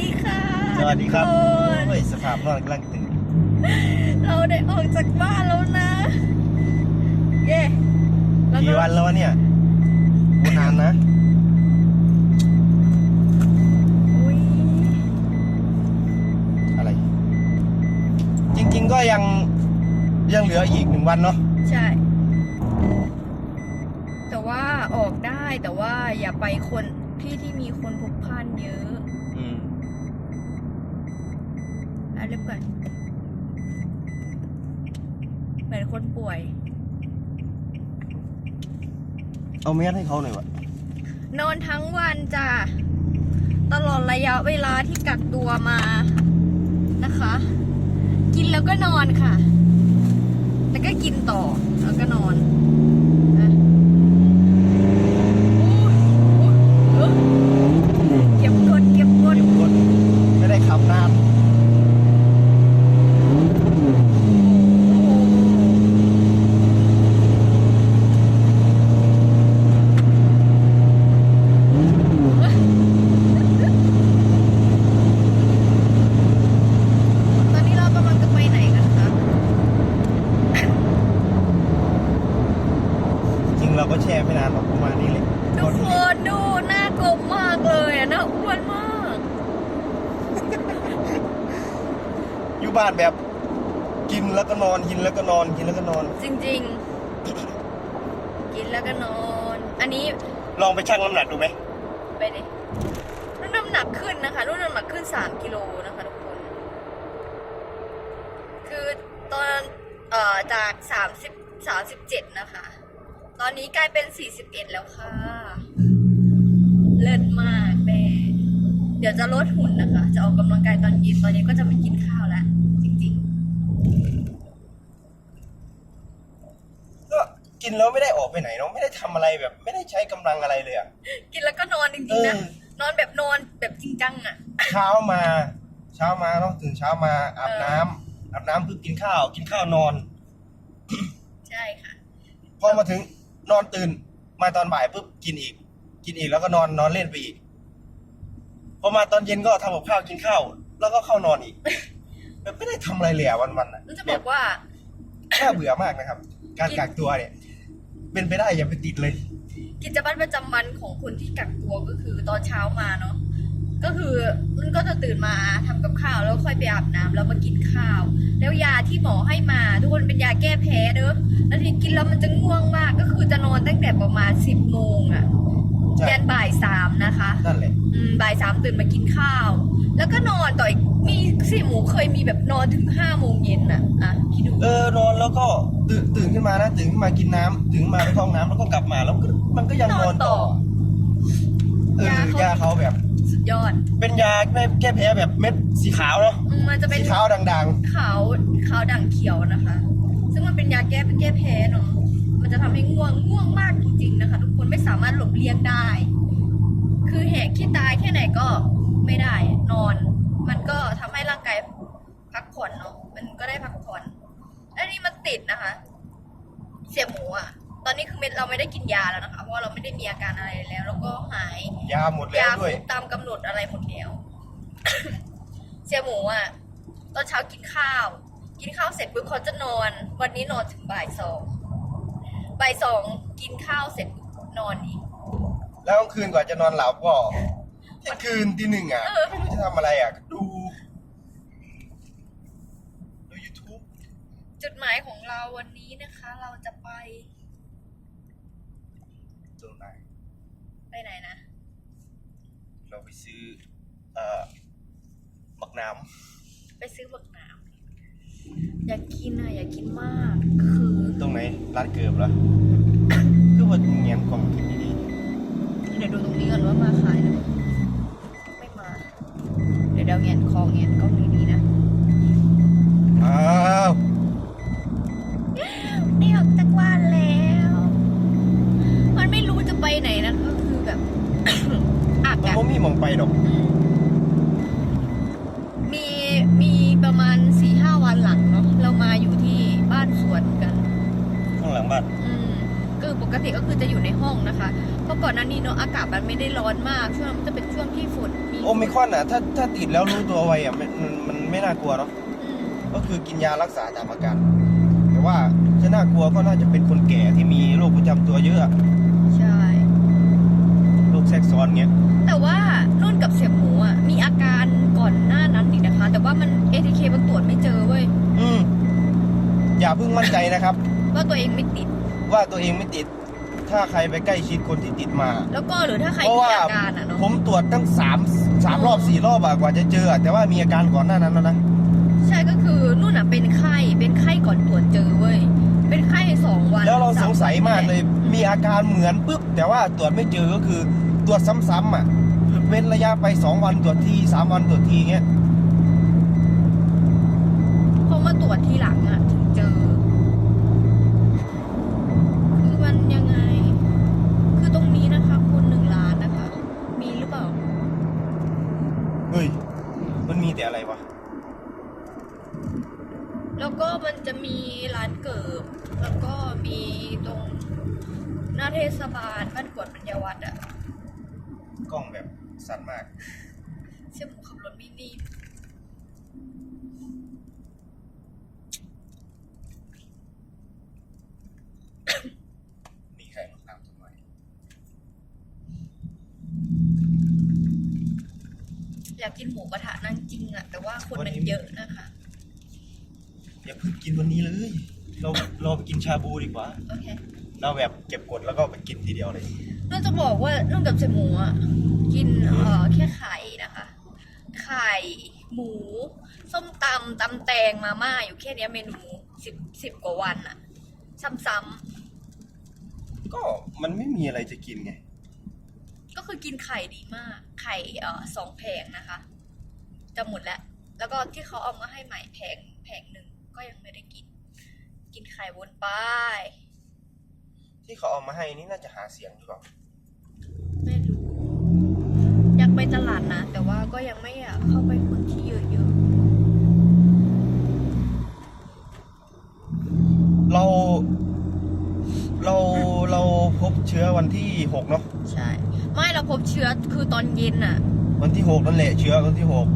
ดีค่ะสวัสดีครับทุกคนเฮ้ยสภาพนอนกำลังตื่นเราได้ออกจากบ้านแล้วนะ เย้แล้วก็กี่วันแล้ววะเนี่ยโอ้นานนะอุ๊ยอะไร จริง ๆ ก็ยังยังเหลืออีกหนึ่งวันเนาะใช่ แต่ว่าออกได้แต่ว่าอย่าไปคนที่ที่มีคนพลุกพล่านเยอะ อืม อะเรียบก่อนเหมือนคนป่วย เอาเมสให้เขาหน่อยวะนอนทั้งวันจ้ะตลอดระยะเวลาที่กักตัวมานะคะ กินแล้วก็นอนค่ะ แล้วก็กินต่อแล้วก็นอนอะโอ้ยโอ้ยเก็บกดเก็บกด คนไม่ได้ขับนาน ตอนนี้เรากำลังจะไปไหนกันคะ จริงเราก็แช่ไม่นานหรอกประมาณนี้เลย ทุกคนดูหน้ากลมมากเลยอะหน้าอ้วนมาก อยู่บ้านแบบกินแล้วก็นอนกินแล้วก็นอนกินแล้วก็นอน จริง ๆ กินแล้วก็นอน อันนี้ลองไปชั่งน้ำหนักดูไหมไปดิรุ่นน้ำหนักขึ้นนะคะรุ่นน้ำหนักขึ้นสามกิโลนะคะทุกคน คือตอนเอ่อจากสามสิบสามสิบเจ็ดนะคะ ตอนนี้กลายเป็นสี่สิบเอ็ดแล้วค่ะ เลิศมากแม่เดี๋ยวจะลดหุ่นนะคะ จะออกกำลังกายตอนเย็นตอนนี้ก็จะไม่กินข้าวแล้ว จริง ก็กินแล้วไม่ได้ออกไปไหนเนาะไม่ได้ทำอะไรแบบ ไม่ได้ใช้กำลังอะไรเลยอะๆกินแล้วก็นอนจริงๆนะ เออ นอนแบบนอนแบบจริงจังอะ เช้ามา เช้ามาต้องตื่นเช้ามาอาบน้ำอาบน้ำเพื่อกินข้าว กินข้าวนอน ใช่ค่ะ พอมาถึงนอนตื่นมาตอนบ่ายปุ๊บกินอีก กินอีกแล้วก็นอนนอนเล่นไปอีกพอมาตอนเย็นก็ทำกับข้าวกินข้าวแล้วก็เข้านอนอีก แบบไม่ได้ทำอะไรเลยอะวันๆอะนุ่นจะแบบอกว่า น่าเบื่อมากนะครับ การกักตัวเนี่ย เป็นไปได้อย่าไปติดเลย กิจวัตรประจำวันของคนที่กักตัวก็คือตอนเช้ามาเนาะก็คือมันก็จะตื่นมาทำกับข้าวแล้วค่อยไปอาบน้ำแล้วมากินข้าว แล้วยาที่หมอให้มา ทุกคนเป็นยาแก้แพ้เด้อแล้วทีนี้กินแล้วมันจะง่วงมากก็คือจะนอนตั้งแต่ประมาณสิบโมงอะ ยันบ่ายสามนะคะนั่นแหละอืมบ่ายสามตื่นมากินข้าว แล้วก็นอนต่ออีกมีสี่หมูเคยมีแบบนอนถึงห้าโมงเย็นอะอะคิดดูเออนอนแล้วก็ตื่นตื่นขึ้นมานะตื่นขึ้นมากินน้ำตื่นมาไปท้องน้ำแล้วก็กลับมาแล้วมันก็มันก็ยังนอนต่อเออยาเขายาเขาแบบ สุดยอดเป็นยาแก้แพ้แบบเม็ดสีขาวเนาะอืมมันจะเป็นสีขาวดังขาวขาวด่างเขียวนะคะ ซึ่งมันเป็นยาแก้แก้แพ้เนาะมัน จะทำให้ง่วงง่วงมากจริงๆนะคะ ทุกคนไม่สามารถหลบเลี่ยงได้ คือแหกขี้ตายแค่ไหนก็ไม่ได้นอน มันก็ทำให้ร่างกายพักผ่อนเนาะมันก็ได้พักผ่อนและนี่มันติดนะคะ เสียหมูอะตอนนี้คือเม็ดเราไม่ได้กินยาแล้วนะคะ เพราะว่าเราไม่ได้มีอาการอะไรแล้ว แล้วก็หายๆยาหมดแล้ยาวด้วยตามกำหนดอะไรหมดแล้ว เสียหมูอะตอนเช้ากินข้าว กินข้าวเสร็จปุ๊บเขาจะนอน วันนี้นอนถึงบ่ายสอง บ่ายสองกินข้าวเสร็จปุ๊บนอนอีก แล้วกลางคืนกว่าจะนอนหลับก็เที่ยงคืนตีหนึ่งอะเออ ไม่รู้จะทำอะไรอะก็ดูดู YouTube จุดหมายของเราวันนี้นะคะ เราจะไปตรงไหนไปไหนนะ เราไปซื้อ เอ่อบักน้ไปซื้อบักน้ำ อยากกินอะอยากกินมากคือำตรงไหนร้านเกือบเหรอ คือว่าเงียนกล่องกินดีเดี๋ยวดูตรงนี้ก่อนว่ามาขายหรือเปล่าไม่มา เดี๋ยวเดี๋ยวเงียนคอเงียนกล้องดีๆนะ ๆอ้าวนี่ออกจากบ้านแล้ว มันไม่รู้จะไปไหนนะก็คือแบบอามันกาศก็มีหมองไปดอก มีมีานสวนกันข้างหลังบ้าน อืมคือปกติก็คือจะอยู่ในห้องนะคะ เพราะก่อนหน้านี้เนาะอากาศมันไม่ได้ร้อนมาก ช่วงนั้นมันจะเป็นช่วงที่ฝนมีโอมิครอนอะ ถ้าถ้าติดแล้วรู้ตัวไวอะมันมันมันไม่น่ากลัวเนาะ อืมก็คือกินยารักษาตามอาการ แต่ว่าจะน่ากลัวก็น่าจะเป็นคนแก่ที่มีโรคประจำตัวเยอะใช่ โรคแทรกซ้อนเงี้ย แต่ว่านุ่นกับเสียหมูอะมีอาการก่อนหน้านั้นอีกนะคะ แต่ว่ามัน ATK มันตรวจไม่เจอเว้ย อืม อย่าเพิ่งมั่นใจนะครับ ว่าตัวเองไม่ติด ว่าตัวเองไม่ติด ถ้าใครไปใกล้ชิดคนที่ติดมา แล้วก็หรือถ้าใครเพราะมีว่าอาการอะเนาะ ผมตรวจตั้งสามสามรอบสี่รอบอะกว่าจะเจออะแต่ว่ามีอาการก่อนหน้านั้นแล้วนะใช่ก็คือนุ่นอะเป็นไข้เป็นไข้ก่อนตรวจเจอเว้ย เป็นไข้สองวันแล้วเราสงสัยมากเลยสวันมีอาการเหมือนปุ๊บแต่ว่าตรวจไม่เจอก็คือตรวจซ้ำๆอะเว้นระยะไปสองวันตรวจทีสามวันตรวจทีเงี้ยพอมาตรวจทีหลังอะถึงเจอ คือมันยังไง คือตรงนี้นะคะคุณหนึ่งล้านนะคะ มีหรือเปล่า เฮ้ย มันมีแต่อะไรวะ แล้วก็มันจะมีร้านเกิบ แล้วก็มีตรงหน้าเทศบาลบ้านกวดปัญญาวัฒน์อะกล้องแบบสั่นมาก เชื่อหมูขับรถไม่ดี มีใครมาตามทำไม อยากกินหมูกระทะนั่งจริงอะแต่ว่าคนมันเยอะนะคะ อย่าเพิ่งกินวันนี้เลย เราเราไปกินชาบูดีกว่า โอเคเราแบบเก็บกดแล้วก็ไปกินทีเดียวเลย นุ่นจะบอกว่านุ่นกับเจหมูอะกินเอ่อแค่ไข่นะคะ ไข่หมู ส้มตำตำแตงมาม่าอยู่แค่เนี้ยเมนูสิบสิบกว่าวันอะซ้ำก็มันไม่มีอะไรจะกินไงๆ ก็คือกินไข่ดีมาก ไข่เอ่อสองแผงนะคะจะหมดแล้ว แล้วก็ที่เขาเอามาให้ใหม่แผงแผงหนึ่งก็ยังไม่ได้กิน กินไข่วนไป ที่เขาเอามาให้นี่น่าจะหาเสียงหรือเปล่าไม่รู้อยากไปตลาดนะ แต่ว่าก็ยังไม่อยากเข้าไปคนที่เยอะเรา เราเราพบเชื้อวันที่หกเนาะๆ ใช่ ไม่เราพบเชื้อคือตอนเย็นอะวันที่หกนั่นแหละเชื้อวันที่หก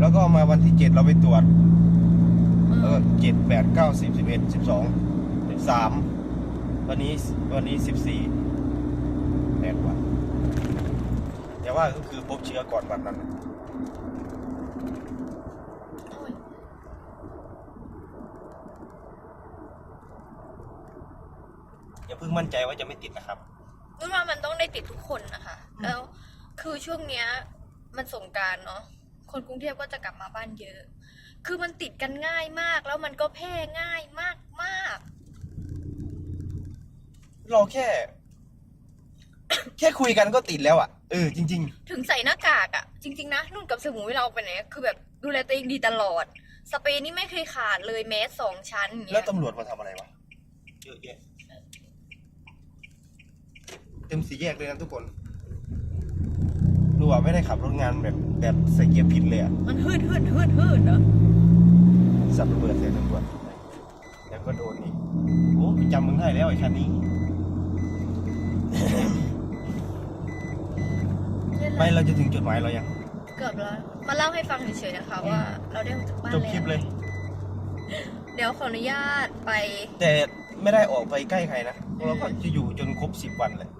แล้วก็มาวันที่เจ็ดเราไปตรวจเอแล้วอก็เจ็ดแปดเก้าสิบสิบเอ็ดสิบสองสิบสามวันนี้วันนี้สิบสี่แปดวันแต่ว่าก็คือพบเชื้อก่อนวันนั้นโอ้ยอย่าเพิ่งมั่นใจว่าจะไม่ติดนะครับ นุ่นว่ามันต้องได้ติดทุกคนนะคะอืมแล้วคือช่วงเนี้ยมันสงกรารเนาะคนกรุงเทพก็จะกลับมาบ้านเยอะ คือมันติดกันง่ายมาก แล้วมันก็แพร่ง่ายมากมากเราแค่ แค่คุยกันก็ติดแล้วอะเออจริง ๆ ถึงใส่หน้ากากอะจริง ๆ นะนุ่นกับสมุยเราไปไหนคือแบบดูแลตัวเองดีตลอด สเปรย์นี่ไม่เคยขาดเลยแมสสองชั้นอย่างๆแล้วเงี้ยตำรวจมาทำอะไรวะเยอะแยะ เต็มสี่แยกเลยนะทุกคนดูว่าไม่ได้ขับรถงานแบบแบบใส่เกียร์ผิดเลยอะมันฮืดฮืดฮืดฮืดเนอะสับระเบิดใส่ตำรวจแล้วก็โดนอีกโอ้จำมึงได้แล้วไอ้คันนี้ ไม่เราจะถึงจุดหมายเรายัง เกือบแล้ว มาเล่าให้ฟังเฉยๆนะคะว่า เราได้ออกจากบ้านจบคลิปเลย เดี๋ยวขออนุญาตไป แต่ไม่ได้ออกไปใกล้ใครนะเราก็จะอยู่จนครบสิบวันเลย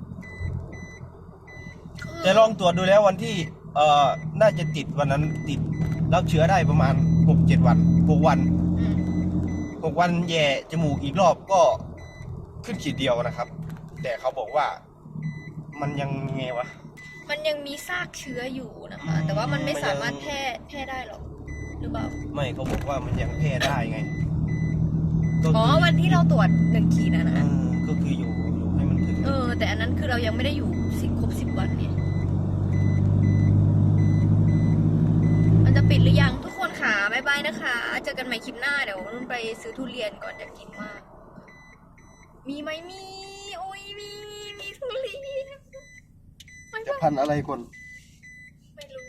แต่ลองตรวจดูแล้ววันที่เอ่อน่าจะติดวันนั้นติดรับเชื้อได้ประมาณหกเจ็ดวันหกวันอืมหกวันแย่จมูกอีกรอบก็ขึ้นขีดเดียวนะครับ แต่เขาบอกว่า มันยังไงวะ มันยังมีซากเชื้ออยู่นะคะอืมแต่ว่ามันไม่มันยังสามารถแพร่แพร่ได้หรอกหรือเปล่าไม่เขาบอกว่ามันยังแพร่ได้ไงก็อ๋อคือวันที่เราตรวจหนึ่งขีดนะเอนะอก็คืออยู่อยู่ให้มันถึง เออ แต่อันนั้นคือเรายังไม่ได้อยู่สิบครบสิบวันเนี่ย มันจะปิดหรือยังทุกคนค่ะบ๊ายบายนะคะ เจอกันใหม่คลิปหน้าเดี๋ยวนุ่นไปซื้อทุเรียนก่อนอยากกินมาก มีไหมมี โอ้ยมี มีทุเรียนไม่จะพันอะไรคนไม่รู้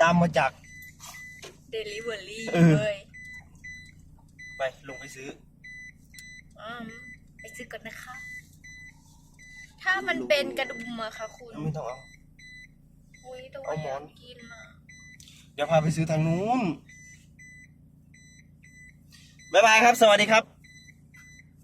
ตามมาจาก เดลิเวอรี่เออ เลยไปลงไปซื้อ อืมไปซื้อก่อนนะคะ ถ้ามันเป็นกระดุมอะค่ะคุณ ไม่ต้องเอา อุ้ยแต่ว่าเอาหมออน ยากกินอะ เดี๋ยวพาไปซื้อทางนู้น บ๊ายบายครับ สวัสดีครับ